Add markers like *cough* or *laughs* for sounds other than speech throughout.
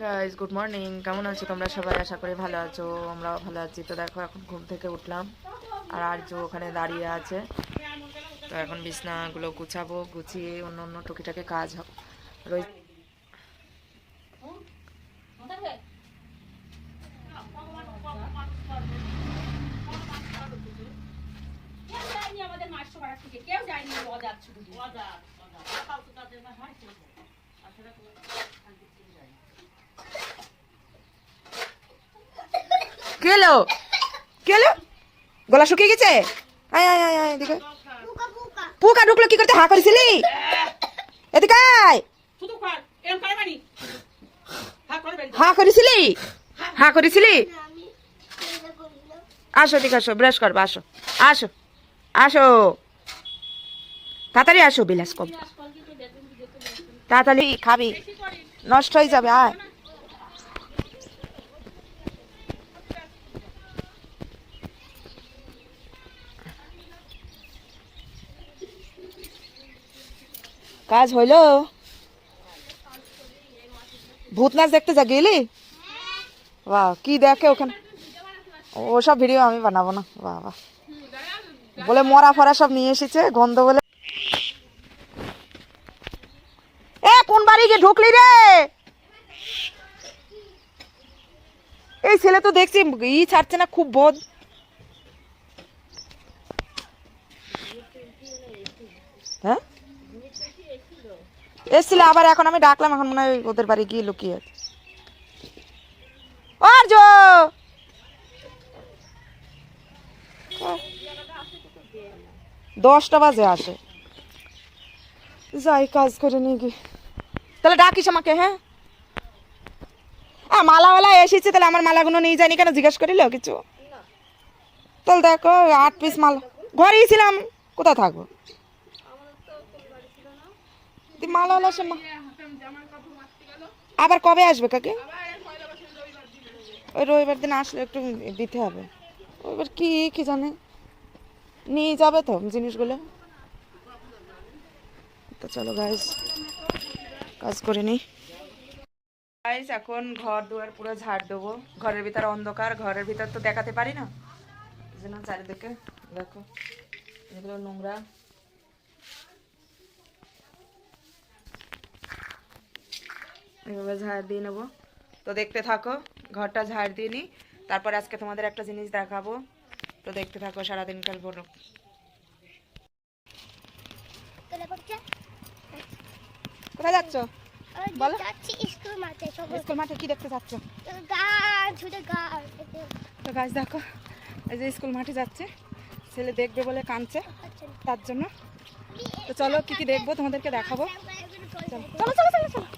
Guys good morning কেমন আছো তোমরা সবাই? আশা করি ভালো আছো আমরাও ভালো আছি। তো দেখো এখন ঘুম থেকে উঠলাম। আর আর্য ওখানে দাঁড়িয়ে আছে। তো এখন বিছনাগুলো গুছাবো গুছিয়ে অন্য অন্য টুকিটাকে কাজ যায়নি আমাদের মাস্টার কেউ যায়নি অজাত শুধু কেলো কেলো গলা শুকিয়ে গেছে? আয় আয় আয় আয় এদিকে পুকা ঢুকলো কি করতে হা করেছিলি? এদিকে আয়। হা করেছিলি? হা। করেছিলি? আসো ঠিক আসো ব্রাশ করব আসো। আসো আসো। তাড়াতাড়ি আসো বিলাস কম। তাড়াতাড়ি খাবি। নষ্ট হয়ে যাবে আয়। কাজ হইল? ভূত নাচ দেখতে যা গেলি? বাহ, কি দেখে ওখানে? ওসব ভিডিও আমি বানাবো না, বাহ বাহ। বলে মরা ফরা সব নিয়ে এসেছে, গন্ধ বলে। এ, কোন বাড়ি গিয়ে ঢুকলি রে? এই ছেলে তো দেখছি, ই ছাড়ছে না, খুব বোধ হ্যাঁ? এসছিল আবার এখন আমি ডাকলাম এখন মনে হয় ওদের বাড়ি গিয়ে লুকিয়ে অর্জ! দশটা বাজে আসে। যাই কাজ করে নিয়ে গিয়ে। তাহলে ডাকিস আমাকে হ্যাঁ? হ্যাঁ মালাওয়ালা এসেছে তাহলে আমার মালাগুলো নিয়ে যায়নি কেন? জিজ্ঞেস করিল কিছু? তাহলে দেখো আট পিস মালা। ঘরেই ছিলাম কোথায় থাকব? তুই মালাওয়ালা সে মা- আবার কবে আসবে কাকে? ওই রবিবার দিন আসলে একটু দিতে হবে। এবার কি কি জানে? নিয়ে যাবে তো জিনিসগুলো। তো চলো গাইস কাজ করে নি গাইস এখন ঘর দুয়ার পুরো ঝাড় দেবো। ঘরের ভিতর অন্ধকার ঘরের ভিতর তো দেখাতে পারি না। জন্য চারিদিকে দেখো এগুলো নোংরা। এভাবে ঝাড় দিয়ে নেব। তো দেখতে থাকো, ঘরটা ঝাড় দিয়ে নিই। তারপর আজকে তোমাদের একটা জিনিস দেখাবো। তো দেখতে থাকো সারাদিনকার বড়। কোথায় যাচ্ছ? বলো। মাঠে কি দেখতে দেখো, এই যে স্কুল মাঠে যাচ্ছে। ছেলে দেখবে বলে কাঁদছে, তার জন্য। তো চলো কি কি দেখব তোমাদেরকে দেখাবো। চলো চলো চলো চলো।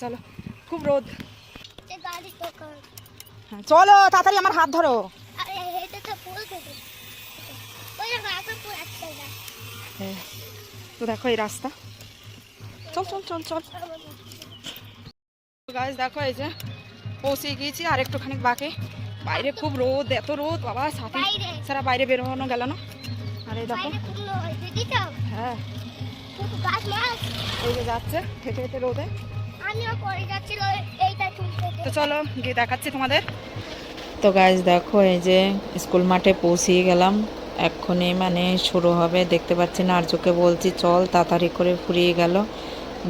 চলো খুব রোদ। হ্যাঁ চলো তাড়াতাড়ি আমার হাত ধরো। তো হ্যাঁ দেখো এই রাস্তা। চল চল চল চল। গাছ দেখো এই যে পৌঁছে গিয়েছি আর একটুখানি বাকি। বাইরে খুব রোদ এত রোদ বাবা সাথে সারা বাইরে বেরোনো গেল না। আর এই দেখো। হ্যাঁ। এই যে যাচ্ছে হেঁটে হেঁটে রোদে। তো চলো, গিয়ে দেখাচ্ছি তোমাদের। তো গাইজ দেখো, এই যে স্কুল মাঠে পৌঁছিয়ে গেলাম। এক্ষুনি মানে শুরু হবে, দেখতে পাচ্ছি না আর্যকে বলছি, চল, তাড়াতাড়ি করে ফুরিয়ে গেল।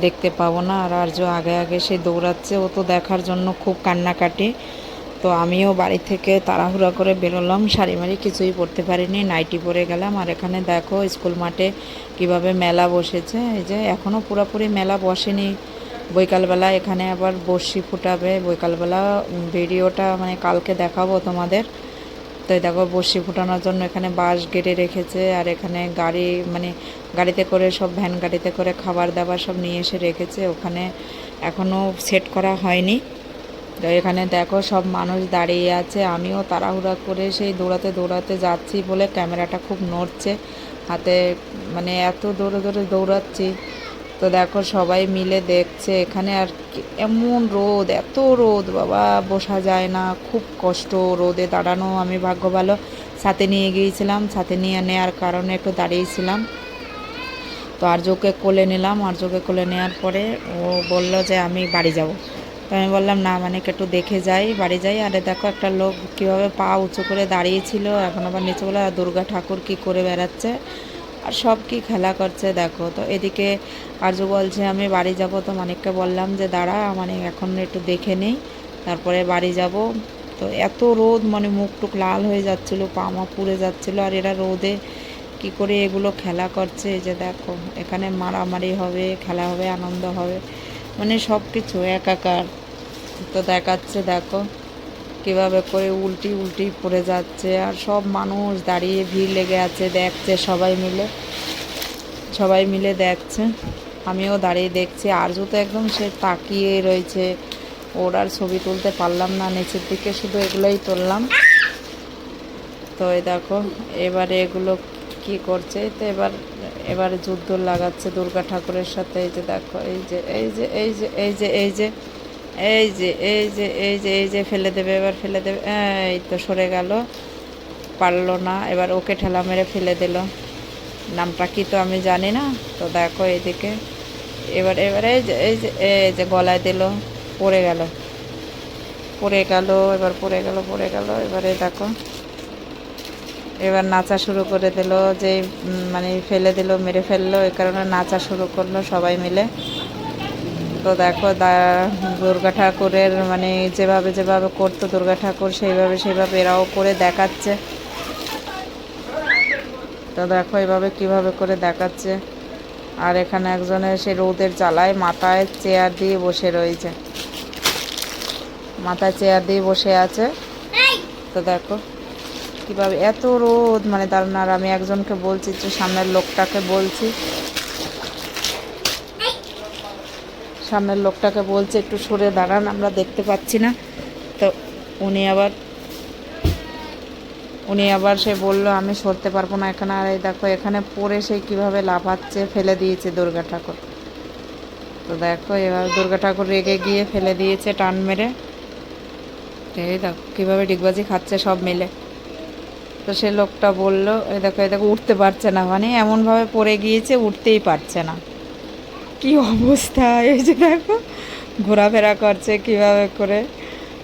দেখতে পাবো না, আর আর্য আগে আগে সে দৌড়াচ্ছে, ও তো দেখার জন্য খুব কান্নাকাটি। তো আমিও বাড়ি থেকে তাড়াহুড়া করে বেরোলাম, শাড়ি মাড়ি কিছুই পরতে পারিনি, নাইটি পরে গেলাম। আর এখানে দেখো, স্কুল মাঠে কীভাবে মেলা বসেছে, এই যে এখনও পুরোপুরি মেলা বসেনি। বৈকালবেলা এখানে আবার বর্ষি ফুটাবে। বৈকালবেলা ভিডিওটা মানে কালকে দেখাবো তোমাদের। তো দেখো বর্ষি ফুটানোর জন্য এখানে বাঁশ গেড়ে রেখেছে আর এখানে গাড়ি মানে গাড়িতে করে সব, ভ্যান গাড়িতে করে খাবার দাবার সব নিয়ে এসে রেখেছে। ওখানে এখনও সেট করা হয়নি। তো এখানে দেখো, সব মানুষ দাঁড়িয়ে আছে। আমিও তাড়াহুড়া করে সেই দৌড়াতে দৌড়াতে যাচ্ছি বলে ক্যামেরাটা খুব নড়ছে। হাতে মানে এত দৌড়ে দৌড়ে দৌড়াচ্ছি। তো দেখো সবাই মিলে দেখছে এখানে আর এমন রোদ, এত রোদ, বাবা, বসা যায় না, খুব কষ্ট রোদে দাঁড়ানো। আমি ভাগ্য ভালো সাথে নিয়ে গিয়েছিলাম, সাথে নিয়ে নেওয়ার কারণে একটু দাঁড়িয়েছিলাম। তো আর্যকে কোলে নিলাম, আর্যকে কোলে নেওয়ার পরে ও বলল যে আমি বাড়ি যাব। তো আমি বললাম, না মানে একটু দেখে যাই, বাড়ি যাই। আরে দেখো একটা লোক কীভাবে পা উঁচু করে দাঁড়িয়েছিল, এখন আবার নিচে বলে, দুর্গা ঠাকুর কি করে বেড়াচ্ছে? আর সব কি খেলা করছে দেখো। তো এদিকে আরজু বলছে, আমি বাড়ি যাব। তো মানিককে বললাম যে, দাঁড়া মানে এখন একটু দেখে নেই, তারপরে বাড়ি যাব। তো এত রোদ মানে মুখ টুক লাল হয়ে যাচ্ছিল, পা মা পুড়ে যাচ্ছিল, আর এরা রোদে কি করে এগুলো খেলা করছে? যে দেখো, এখানে মারামারি হবে, খেলা হবে, আনন্দ হবে মানে সব কিছু একাকার। তো দেখাচ্ছে, দেখো। কীভাবে করে উল্টি উল্টি পড়ে যাচ্ছে আর সব মানুষ দাঁড়িয়ে ভিড় লেগে আছে, দেখছে সবাই মিলে। সবাই মিলে দেখছে। আমিও দাঁড়িয়ে দেখছি। আরজু তো একদম সে তাকিয়ে রয়েছে। ওর আর ছবি তুলতে পারলাম না, নিচের দিকে শুধু এগুলোই তুললাম। তো এই দেখো, এবারে এগুলো কি করছে? তো এবার, এবারে যুদ্ধ লাগাচ্ছে দুর্গা ঠাকুরের সাথে। এই যে দেখো, এই যে এই যে এই যে এই যে এই যে। এই যে এই যে এই যে এই যে ফেলে দেবে, এবার ফেলে দেবে। এই তো সরে গেল। পারল না, এবার ওকে ঠেলা মেরে ফেলে দিল। নামটা কি তো আমি জানি না। তো দেখো এইদিকে। এবার এবার এই যে এই যে এই যে গলায় দিল। পড়ে গেল। পড়ে গেল, এবার পড়ে গেল পড়ে গেল। এবারে দেখো। এবার নাচা শুরু করে দিল। যে মানে ফেলে দিল, মেরে ফেলল। এই কারণে নাচা শুরু করল সবাই মিলে। তো দেখো দুর্গা ঠাকুরের মানে যেভাবে যেভাবে করতো দুর্গা ঠাকুর, সেইভাবে সেইভাবে এরাও করে দেখাচ্ছে। তো দেখো এভাবে কীভাবে করে দেখাচ্ছে। আর এখানে একজনের সে রোদের জ্বালায় মাথায় চেয়ার দিয়ে বসে রয়েছে। মাথায় চেয়ার দিয়ে বসে আছে। তো দেখো কীভাবে এত রোদ মানে দাঁড়ান আর আমি একজনকে বলছি যে সামনের লোকটাকে বলছি। সামনের লোকটাকে বলছে, একটু সরে দাঁড়ান, আমরা দেখতে পাচ্ছি না। তো উনি আবার উনি আবার সে বলল, আমি সরতে পারব না এখানে। আর এই দেখো, এখানে পড়ে সে কীভাবে লাফাচ্ছে, ফেলে দিয়েছে দুর্গা ঠাকুর। তো দেখো, এবার দুর্গা ঠাকুর রেগে গিয়ে ফেলে দিয়েছে, টান মেরে। এই দেখো, কীভাবে ডিগবাজি খাচ্ছে সব মিলে। তো সে লোকটা বলল, এই দেখো এই দেখো, উঠতে পারছে না। মানে এমনভাবে পড়ে গিয়েছে, উঠতেই পারছে না। কি অবস্থা এই যে দেখো ঘোরাফেরা করছে কীভাবে করে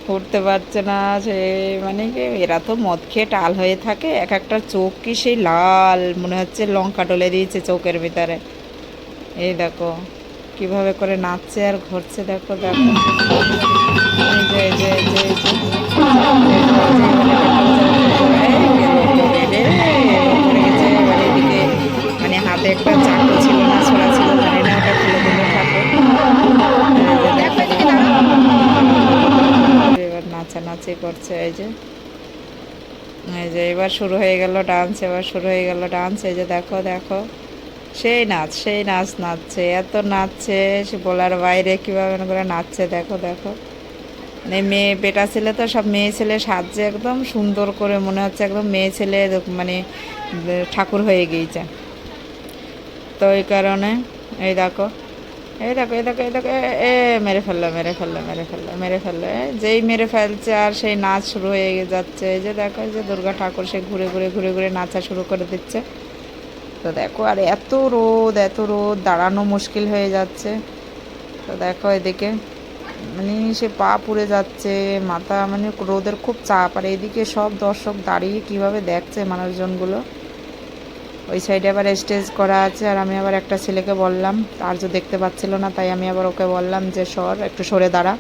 উঠতে পারছে না সে মানে কি এরা তো মদ খেয়ে টাল হয়ে থাকে এক একটা চোখ কি সেই লাল মনে হচ্ছে লঙ্কা ডলে দিয়েছে চোখের ভিতরে এই দেখো কীভাবে করে নাচছে আর ঘুরছে দেখো দেখো মানে হাতে একটা চাকু ছিল না ছোড়া ছিল নাচানাচি করছে, এই যে। এই যে এবার শুরু হয়ে গেল ডান্স এবার শুরু হয়ে গেল ডান্স এই যে দেখো দেখো। সেই নাচ সেই নাচ নাচছে, এত নাচছে, সে বলার বাইরে কীভাবে করে নাচছে, দেখো দেখো। মানে মেয়ে, বেটা ছেলে তো সব মেয়ে ছেলে সাজছে একদম সুন্দর করে, মনে হচ্ছে একদম মেয়ে ছেলে মানে ঠাকুর হয়ে গিয়েছে। তো ওই কারণে, এই দেখো। এই দেখো এই দেখো এই দেখো, এ- মেরে ফেলল মেরে ফেলল মেরে ফেলল মেরে ফেলল। যেই মেরে ফেলছে আর সেই নাচ শুরু হয়ে যাচ্ছে। এই যে দেখো যে দুর্গা ঠাকুর সে ঘুরে ঘুরে ঘুরে ঘুরে নাচা শুরু করে দিচ্ছে। তো দেখো, আর এত রোদ এত রোদ, দাঁড়ানো মুশকিল হয়ে যাচ্ছে। তো দেখো এদিকে মানে সে পা পুড়ে যাচ্ছে, মাথা মানে রোদের খুব চাপ। আর এইদিকে সব দর্শক দাঁড়িয়ে কীভাবে দেখছে মানুষজনগুলো? ওই সাইডে আবার স্টেজ করা আছে আর আমি আবার একটা ছেলেকে বললাম আর যে দেখতে পাচ্ছিল না, তাই আমি আবার ওকে বললাম যে সর, একটু সরে দাঁড়া।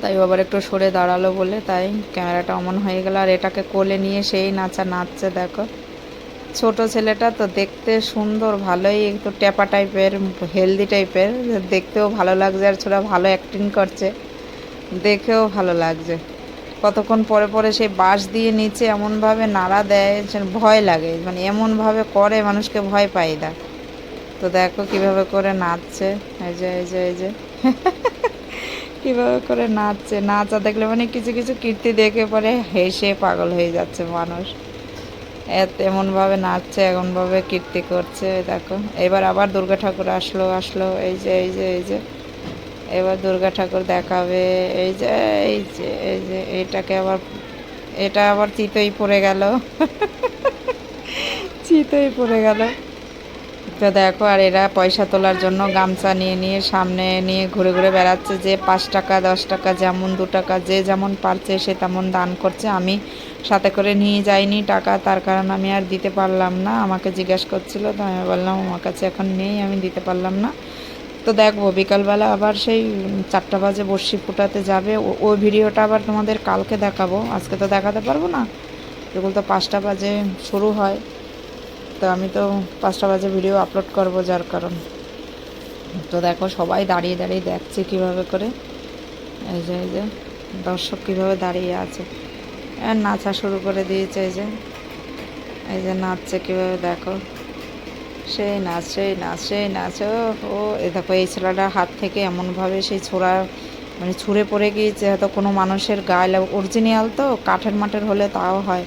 তাই আবার একটু সরে দাঁড়াল বলে, তাই ক্যামেরাটা অমন হয়ে গেল। আর এটাকে কোলে নিয়ে সেই নাচা নাচছে, দেখো। ছোট ছেলেটা তো দেখতে সুন্দর, ভালোই একটু ট্যাপা টাইপের, হেলদি টাইপের, দেখতেও ভালো লাগছে। আর ছোটা ভালো অ্যাক্টিং করছে, দেখেও ভালো লাগছে। কতক্ষণ পরে পরে সেই বাঁশ দিয়ে নিচে এমনভাবে নাড়া দেয় ভয় লাগে। মানে এমনভাবে করে মানুষকে ভয় পাই না তো দেখো কীভাবে করে নাচছে। এই যে এই যে এই যে। *laughs* কীভাবে করে নাচছে। নাচা দেখলে মানে কিছু কিছু কীর্তি দেখে পরে হেসে পাগল হয়ে যাচ্ছে মানুষ। এত এমনভাবে নাচছে, এমনভাবে কীর্তি করছে, দেখো। এবার আবার দুর্গা ঠাকুর আসলো আসলো। এই যে এই যে এই যে। এবার দুর্গা ঠাকুর দেখাবে। এই যে এই যে এই যে, এটাকে আবার, এটা আবার চিতই পড়ে গেল। *laughs* চিতই পড়ে গেল। তো দেখো, আর এরা পয়সা তোলার জন্য গামছা নিয়ে নিয়ে সামনে নিয়ে ঘুরে ঘুরে বেড়াচ্ছে। যে পাঁচ টাকা, দশ টাকা, যেমন দু টাকা, যে যেমন পারছে সে তেমন দান করছে। আমি সাথে করে নিয়ে যাইনি টাকা, তার কারণ আমি আর দিতে পারলাম না। আমাকে জিজ্ঞাসা করছিল, তো আমি বললাম, আমার কাছে এখন নেই, আমি দিতে পারলাম না। তো দেখব, বিকালবেলা আবার সেই চারটা বাজে বর্ষি ফুটাতে যাবে। ও- ভিডিওটা আবার তোমাদের কালকে দেখাবো, আজকে তো দেখাতে পারব না। এগুলো তো পাঁচটা বাজে শুরু হয়। তো আমি তো পাঁচটা বাজে ভিডিও আপলোড করব যার কারণ। তো দেখো সবাই দাঁড়িয়ে দাঁড়িয়ে দেখছে কীভাবে করে। এই যে এই যে, দর্শক কীভাবে দাঁড়িয়ে আছে। নাচা শুরু করে দিয়েছে, এই যে। এই যে নাচছে কীভাবে দেখো। সেই নাচ সেই নাচ, ও এ দেখো এই ছেলেটার হাত থেকে এমনভাবে সেই ছোড়া মানে ছুঁড়ে পড়ে গিয়েছে। হয়তো কোনো মানুষের গায়ে অরিজিনাল তো, কাঠের মাঠের হলে তাও হয়।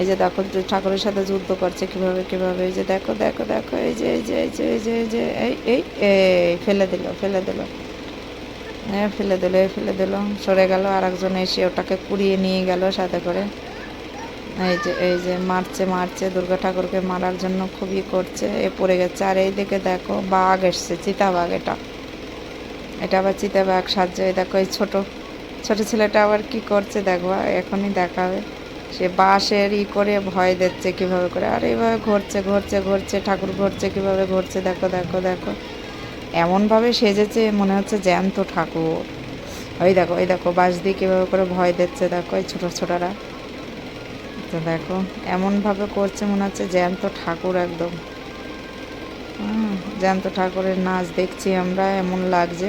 এই যে দেখো ঠাকুরের সাথে যুদ্ধ করছে কীভাবে কীভাবে, এই যে দেখো দেখো দেখো, এই যে এই যে এই যে এই যে এই যে, এই এই ফেলে দিল ফেলে দিল। এ ফেলে দিল ফেলে দিল, সরে গেল। আর একজন এসে ওটাকে কুড়িয়ে নিয়ে গেল সাথে করে। এই যে এই যে মারছে মারছে, দুর্গা ঠাকুরকে মারার জন্য খুবই করছে, এ পড়ে গেছে। আর এই দিকে দেখো, বাঘ এসছে, চিতাবাঘ এটা। এটা আবার চিতাবাঘ সাহায্য এই দেখো এই ছোট ছোট ছেলেটা আবার কি করছে দেখো, এখনই দেখাবে। সে বাঁশের ই করে ভয় দিচ্ছে কীভাবে করে। আর এইভাবে ঘুরছে ঘুরছে ঘুরছে, ঠাকুর ঘুরছে, কীভাবে ঘুরছে, দেখো দেখো দেখো। এমনভাবে সেজেছে, মনে হচ্ছে জ্যান্ত ঠাকুর। ওই দেখো ওই দেখো, বাঁশ দিয়ে কীভাবে করে ভয় দিচ্ছে, দেখো এই ছোটো, ছোটরা। তো দেখো, এমনভাবে করছে মনে হচ্ছে জ্যান্ত ঠাকুর একদম। জ্যান্ত ঠাকুরের নাচ দেখছি আমরা, এমন লাগছে।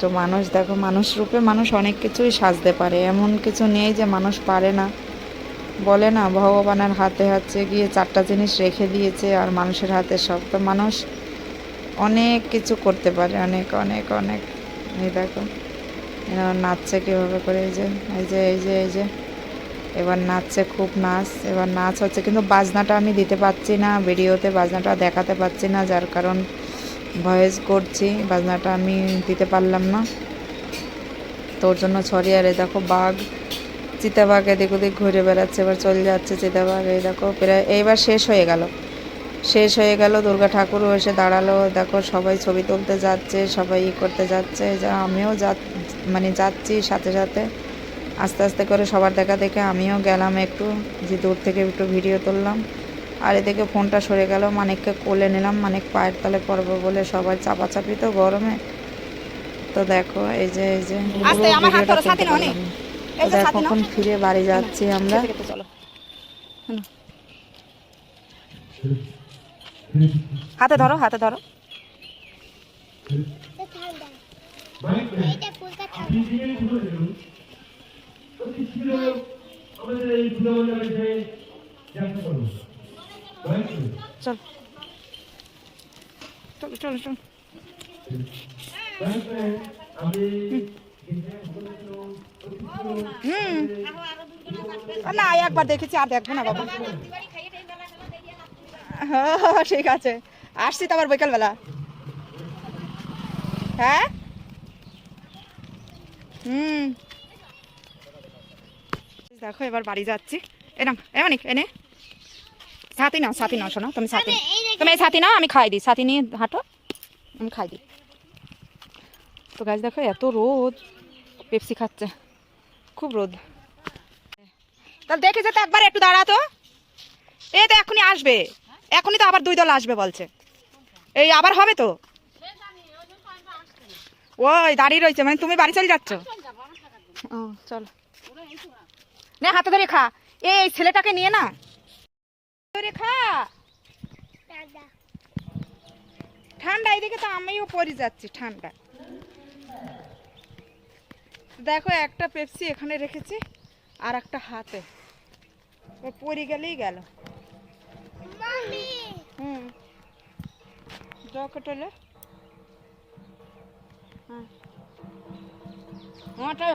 তো মানুষ দেখো, মানুষ রূপে মানুষ অনেক কিছুই সাজতে পারে। এমন কিছু নেই যে মানুষ পারে না। বলে না, ভগবানের হাতে হচ্ছে গিয়ে চারটা জিনিস রেখে দিয়েছে আর মানুষের হাতে সব। তো মানুষ অনেক কিছু করতে পারে, অনেক অনেক অনেক। এই দেখো নাচছে কীভাবে করে, এই যে এই যে এই যে এই যে। এবার নাচছে খুব নাচ, এবার নাচ হচ্ছে। কিন্তু বাজনাটা আমি দিতে পারছি না, ভিডিওতে বাজনাটা দেখাতে পারছি না, যার কারণ ভয়েস করছি, বাজনাটা আমি দিতে পারলাম না। তোর জন্য ছড়িয়ে আর এই দেখো বাঘ, চিতাবাঘ এদিক ওদিক ঘুরে বেড়াচ্ছে, এবার চলে যাচ্ছে চিতাবাঘ, এই দেখো প্রায়, এইবার শেষ হয়ে গেল। শেষ হয়ে গেল, দুর্গা ঠাকুরও এসে দাঁড়াল, দেখো সবাই ছবি তুলতে যাচ্ছে, সবাই ই করতে যাচ্ছে, যা আমিও যা মানে যাচ্ছি সাথে সাথে। আস্তে আস্তে করে সবার দেখা দেখে আমিও গেলাম একটু যে দূর থেকে একটু ভিডিও তুললাম। আর এদিকে ফোনটা সরে গেল মানিককে কোলে নিলাম। মানিক পায়ের তলে পড়ব বলে সবাই চাপাচাপি তো গরমে। তো দেখো এই যে এই যে কখন ফিরে বাড়ি যাচ্ছি আমরা। হাতে ধরো হাতে ধরো। তো চল চলো চলো চলো হুম না একবার দেখেছি আর দেখব না বাবা। হ্যাঁ, ঠিক আছে। আসছি তো আবার বিকালবেলা। হ্যাঁ? হুম। দেখো এবার বাড়ি যাচ্ছি। এ না এমনি এনে সাথী নাও সাথী নাও শোনো তুমি সাথী তুমি এই সাথী নাও আমি খাই দিই। সাথী নিয়ে হাঁটো আমি খাই দিই। তো গাছ দেখো এত রোদ। পেপসি খাচ্ছে। খুব রোদ। তাহলে দেখে যেতে একবার একটু দাঁড়াতো। এ তো এখনই আসবে। এখনই তো আবার দুই দল আসবে বলছে। এই আবার হবে তো? ওই দাঁড়িয়ে রয়েছে মানে তুমি বাড়ি চলে যাচ্ছ? ও চলো। নে হাতে ধরে খা। এই ছেলেটাকে নিয়ে না। ধরে খা। ঠান্ডা। এদিকে তো আমিও পরে যাচ্ছি ঠান্ডা। দেখো একটা পেপসি এখানে রেখেছি আর একটা হাতে। ও পরে গেলেই গেল। হুম। হ্যাঁ। ওটা